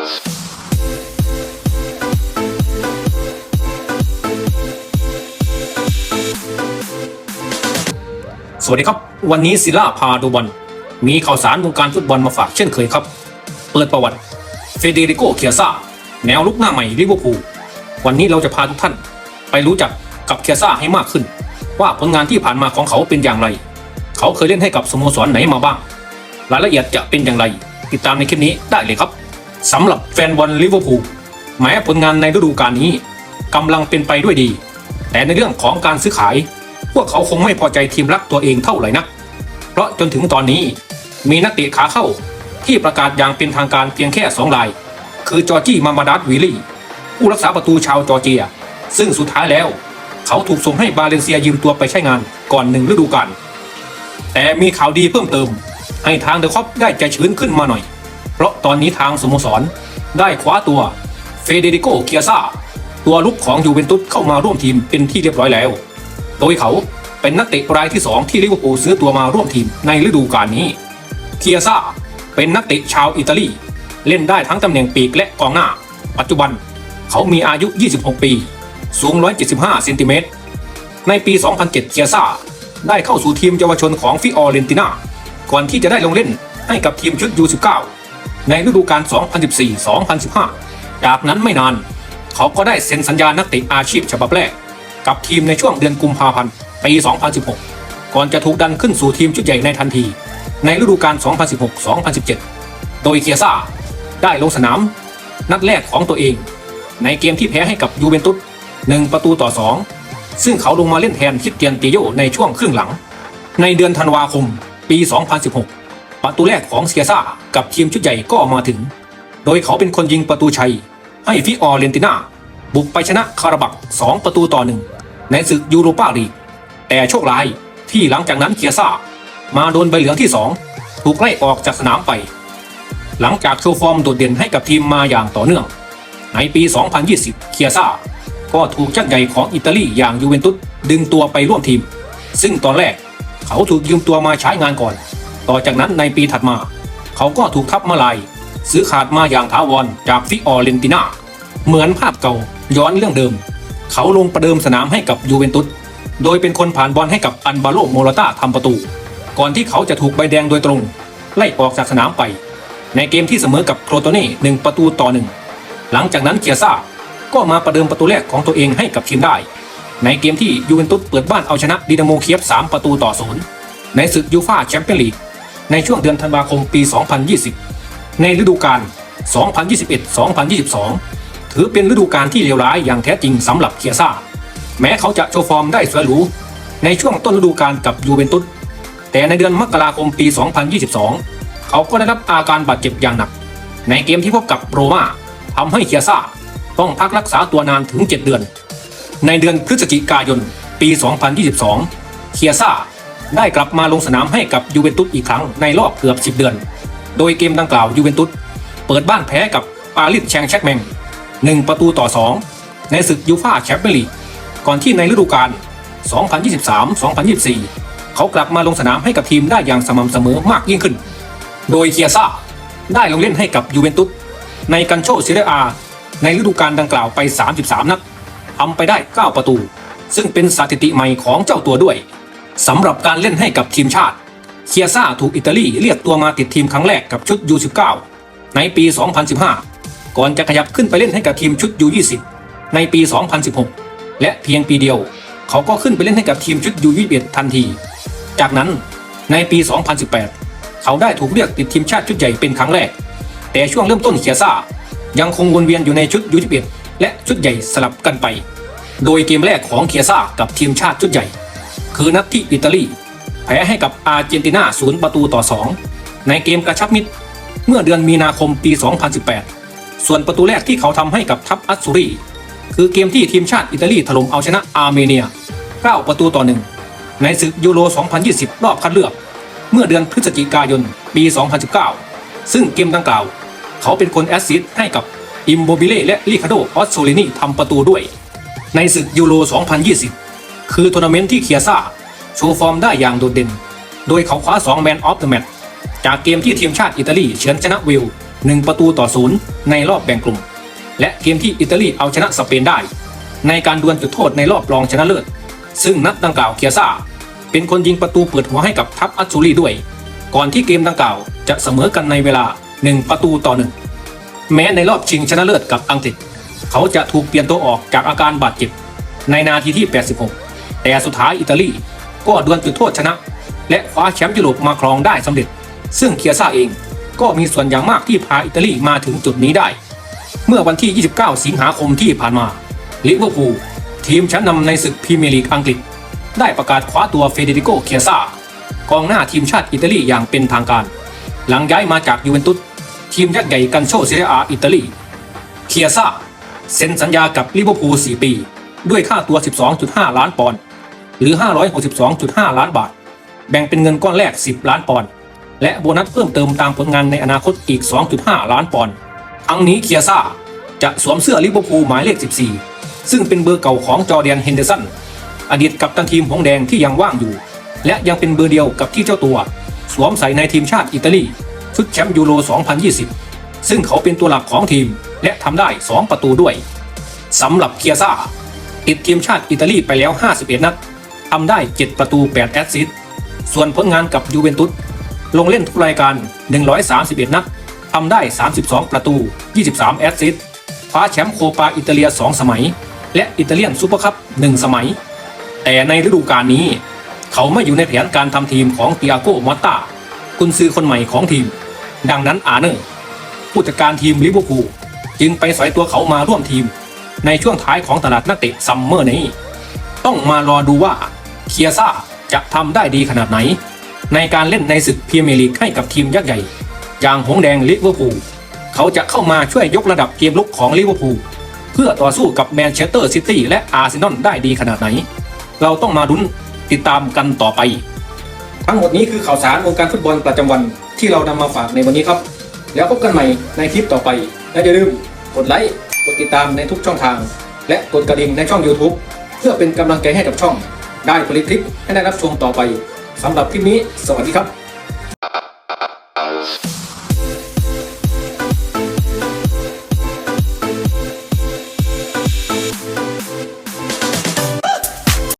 สวัสดีครับ วันนี้ศิลาพาดูบอล มีข่าวสารวงการฟุตบอลมาฝากเช่นเคยครับ เปิดประวัติ เฟเดริโกเคียซ่าแนวลุกหน้าใหม่ลิเวอร์พูลวันนี้เราจะพาทุกท่าน ไปรู้จักกับเคียซ่าให้มากขึ้น ว่าผลงานที่ผ่านมาของเขาเป็นอย่างไร เขาเคยเล่นให้กับสโมสรไหนมาบ้าง รายละเอียดจะเป็นอย่างไร ติดตามในคลิปนี้ได้เลยครับ สำหรับแฟนบอลลิเวอร์พูลแม้ผลงานในฤดูกาลนี้กำลังเป็นไปด้วยดี แต่ในเรื่องของการซื้อขาย พวกเขาคงไม่พอใจทีมรักตัวเองเท่าไหร่นัก เพราะจนถึงตอนนี้มีนักเตะขาเข้าที่ประกาศอย่างเป็นทางการเพียงแค่สองราย คือจอร์จี้มามาดัสวิลลี่ ผู้รักษาประตูชาวจอร์เจีย ซึ่งสุดท้ายแล้ว เขาถูกส่งให้บาเลนเซียยืมตัวไปใช้งานก่อนหนึ่งฤดูกาลแต่มีข่าวดีเพิ่มเติม ให้ทางเดอะคอปได้ใจชื้นขึ้นมาหน่อย เพราะตอนนี้ทางสโมสรได้คว้าตัวเฟเดริโกเกียซ่าตัวลุกของยูเวนตุสเข้ามาร่วมทีมเป็นที่เรียบร้อยแล้ว โดยเขาเป็นนักเตะรายที่ 2 ที่ลิเวอร์พูลซื้อตัวมาร่วมทีมในฤดูกาลนี้ เคียซ่าเป็นนักเตะชาวอิตาลี เล่นได้ทั้งตำแหน่งปีกและกองหน้า ปัจจุบันเขามีอายุ 26 ปี สูง 175 เซนติเมตร ในปี 2007 เคียซ่าได้เข้าสู่ทีมเยาวชนของฟิออเรนตินา ก่อนที่จะได้ลงเล่นให้กับทีมชุด U19 ในฤดูกาล 2014-2015 จากนั้นไม่นาน เขาก็ได้เซ็นสัญญานักเตะอาชีพฉบับแรก กับทีมในช่วงเดือนกุมภาพันธ์ปี 2016 ก่อนจะถูกดันขึ้นสู่ทีมชุดใหญ่ในทันที ในฤดูกาล 2016-2017 โดยเคียซ่าได้ลงสนาม นัดแรกของตัวเอง ในเกมที่แพ้ให้กับยูเวนตุส1ประตูต่อ 2 ซึ่งเขาลงมาเล่นแทนคิดเตียนเตโยในช่วงครึ่งหลัง ในเดือนธันวาคมปี 2016 ประตูแรกของเคียซ่า กับทีมชุดใหญ่ก็มาถึง โดยเขาเป็นคนยิงประตูชัย ให้ฟิออเรนติน่าบุกไปชนะคาราบัก 2 ประตูต่อหนึ่งในศึกยูโรปาลีก แต่โชคร้ายที่หลังจากนั้นเคียซ่า มาโดนใบเหลืองที่ 2 ถูกไล่ออกจากสนามไป หลังจากโชว์ฟอร์มโดดเด่นให้กับทีมมาอย่างต่อเนื่อง ในปี 2020 เคียซ่า ก็ถูกชักใหญ่ของอิตาลีอย่างยูเวนตุสดึงตัวไปร่วมทีม ซึ่งตอนแรกเขาถูกยืมตัวมาใช้งานก่อน ต่อจากนั้นในปีถัดมา เขาก็ถูกทับมาลาย ซื้อขาดมาอย่างถาวรจากฟิออเรนติน่า เหมือนภาพเก่าย้อนเรื่องเดิม เขาลงประเดิมสนามให้กับยูเวนตุส โดยเป็นคนผ่านบอลให้กับอันบาโลโมราตาทำประตู ก่อนที่เขาจะถูกใบแดงโดยตรง ไล่ออกจากสนามไป ในเกมที่เสมอกับโครโตเน่หนึ่งประตูต่อหนึ่งหลังจากนั้นเคียซ่าก็มาประเดิมประตูแรกของตัวเองให้กับทีมได้ ในเกมที่ยูเวนตุสเปิดบ้านเอาชนะดินาโมเคียฟ3ประตูต่อศูนย์ในศึกยูฟ่าแชมเปี้ยนลีก ในช่วงเดือนธันวาคมปี 2020 ในฤดูกาล 2021-2022 ถือเป็นฤดูกาลที่เลวร้ายอย่างแท้จริงสำหรับเคียซ่า แม้เขาจะโชว์ฟอร์มได้สวยหรูในช่วงต้นฤดูกาลกับยูเวนตุส แต่ในเดือนมกราคมปี 2022 เขาก็ได้รับอาการบาดเจ็บอย่างหนัก ในเกมที่พบกับโรม่าทำให้เคียซ่าต้องพักรักษาตัวนานถึง 7 เดือน ในเดือนพฤศจิกายนปี 2022 เคียซ่า ได้กลับมาลงสนามให้กับยูเวนตุสอีกครั้งในรอบเกือบ 10 เดือน โดยเกมดังกล่าวยูเวนตุสเปิดบ้านแพ้กับปารีสแชงแชกแมง1 ประตูต่อ 2 ในศึกยูฟ่าแชมเปี้ยนลีกก่อนที่ในฤดูกาล 2023-2024 เขากลับมาลงสนามให้กับทีมได้อย่างสม่ำเสมอมากยิ่งขึ้น โดยเคียซ่าได้ลงเล่นให้กับยูเวนตุสในกันโชซิเรอาในฤดูกาลดังกล่าวไป 33 นัดทำไปได้ 9 ประตู ซึ่งเป็นสถิติใหม่ของเจ้าตัวด้วย สำหรับการเล่นให้กับทีมชาติ เคียซ่าถูกอิตาลีเรียกตัวมาติดทีมครั้งแรกกับชุด U19 ในปี 2015 ก่อนจะขยับขึ้นไปเล่นให้กับทีมชุด U20 ในปี 2016 และเพียงปีเดียว เขาก็ขึ้นไปเล่นให้กับทีมชุด U21 ทันที จากนั้นในปี 2018 เขาได้ถูกเรียกติดทีมชาติชุดใหญ่เป็นครั้งแรก แต่ช่วงเริ่มต้นเคียซ่ายังคงวนเวียนอยู่ในชุด U21 และชุดใหญ่สลับกันไป โดยเกมแรกของเคียซ่ากับทีมชาติชุดใหญ่ คือนัดที่อิตาลี แพ้ให้กับอาร์เจนตินาศูนย์ประตูต่อ 2 ในเกมกระชับมิตร เมื่อเดือนมีนาคมปี 2018 ส่วนประตูแรกที่เขาทำให้กับทัพอัสซูรี คือเกมที่ทีมชาติอิตาลีถล่มเอาชนะอาร์เมเนีย 9 ประตูต่อหนึ่งในศึกยูโร 2020 รอบคัดเลือก เมื่อเดือนพฤศจิกายนปี 2019 ซึ่งเกมดังกล่าว เขาเป็นคนแอสซิสต์ให้กับอิมโบบิเล่และลิคาโดออสโซลินีทำประตูด้วย ในศึกยูโร 2020 คือทัวร์นาเมนต์ที่เคียซ่าโชว์ฟอร์มได้อย่างโดดเด่น โดยเขาคว้า2แมนออฟเดอะแมตช์จากเกมที่ทีมชาติอิตาลีเฉือนชนะวิล1ประตูต่อศูนย์ในรอบแบ่งกลุ่ม และเกมที่อิตาลีเอาชนะสเปนได้ ในการดวลจุดโทษในรอบรองชนะเลิศ ซึ่งนัดดังกล่าวเคียซ่าเป็นคนยิงประตูเปิดหัวให้กับทัพอัตซูรีด้วย ก่อนที่เกมดังกล่าวจะเสมอกันในเวลา 1 ประตูต่อหนึ่งแม้ในรอบชิงชนะเลิศกับอังกฤษ เขาจะถูกเปลี่ยนตัวออกจากอาการบาดเจ็บในนาทีที่ 86 แต่สุดท้ายอิตาลีก็ดวลจุดโทษชนะ และคว้าแชมป์ยุโรปมาครองได้สำเร็จ ซึ่งเคียซ่าเองก็มีส่วนอย่างมากที่พาอิตาลีมาถึงจุดนี้ได้ เมื่อวันที่ 29 สิงหาคมที่ผ่านมาลิเวอร์พูลทีมชั้นนำในศึกพรีเมียร์ลีกอังกฤษ ได้ประกาศคว้าตัวเฟเดริโกเคียซ่ากองหน้าทีมชาติอิตาลีอย่างเป็นทางการ หลังย้ายมาจากยูเวนตุสทีมยักษ์ใหญ่กันโชเซเรียอาอิตาลีเคียซ่าเซ็นสัญญากับลิเวอร์พูล4ปี ด้วยค่าตัว 12.5 ล้านปอนด์ หรือ 562.5 ล้านบาท แบ่งเป็นเงินก้อนแรก 10 ล้านปอนด์และโบนัสเพิ่มเติมตามผลงานในอนาคตอีก 2.5 ล้านปอนด์ทั้งนี้เคียซ่าจะสวมเสื้อลิเวอร์พูลหมายเลข 14 ซึ่งเป็นเบอร์เก่าของจอร์แดนเฮนเดอร์สันอดีตกัปตันทีมหงแดงที่ยังว่างอยู่ และยังเป็นเบอร์เดียวกับที่เจ้าตัว สวมใส่ในทีมชาติอิตาลีชุดแชมป์ยูโร 2020 ซึ่งเขาเป็นตัวหลักของทีมและทำได้ 2 ประตูด้วยสำหรับเคียซ่าติดทีมชาติอิตาลีไปแล้ว 51 นัด ทำได้ 7 ประตู 8 แอสซิสต์ ส่วนผลงานกับยูเวนตุสลงเล่นทุกรายการ 131 นัดทำได้ 32 ประตู 23 แอสซิสต์คว้าแชมป์โคปาอิตาเลีย 2 สมัย และอิตาเลียนซูเปอร์คัพ 1 สมัย แต่ในฤดูกาลนี้ เขาไม่อยู่ในแผนการทำทีมของติอาโกมอตตากุนซือคนใหม่ของทีม ดังนั้นอาเนอร์ผู้จัดการทีมลิเวอร์พูลจึงไปสอยตัวเขามาร่วมทีม ในช่วงท้ายของตลาดนักเตะซัมเมอร์นี้ ต้องมารอดูว่า เคียซ่าจะทำได้ดีขนาดไหน ในการเล่นในศึกพรีเมียร์ลีกให้กับทีมยักษ์ใหญ่ อย่างหงแดงลิเวอร์พูลเขาจะเข้ามาช่วยยกระดับเกมลุกของลิเวอร์พูลเพื่อต่อสู้กับแมนเชสเตอร์ซิตี้และอาร์เซนอลได้ดีขนาดไหน เราต้องมาดุนติดตามกันต่อไป ทั้งหมดนี้คือข่าวสารวงการฟุตบอลประจำวันที่เรานำมาฝากในวันนี้ครับ แล้วพบกันใหม่ในคลิปต่อไปและอย่าลืมกดไลค์กดติดตามในทุกช่องทาง และกดกระดิ่งในช่อง YouTube เพื่อเป็นกำลังใจให้กับช่อง ได้ผลิตคลิปให้ได้รับชมต่อไปสำหรับคลิปนี้ สวัสดีครับ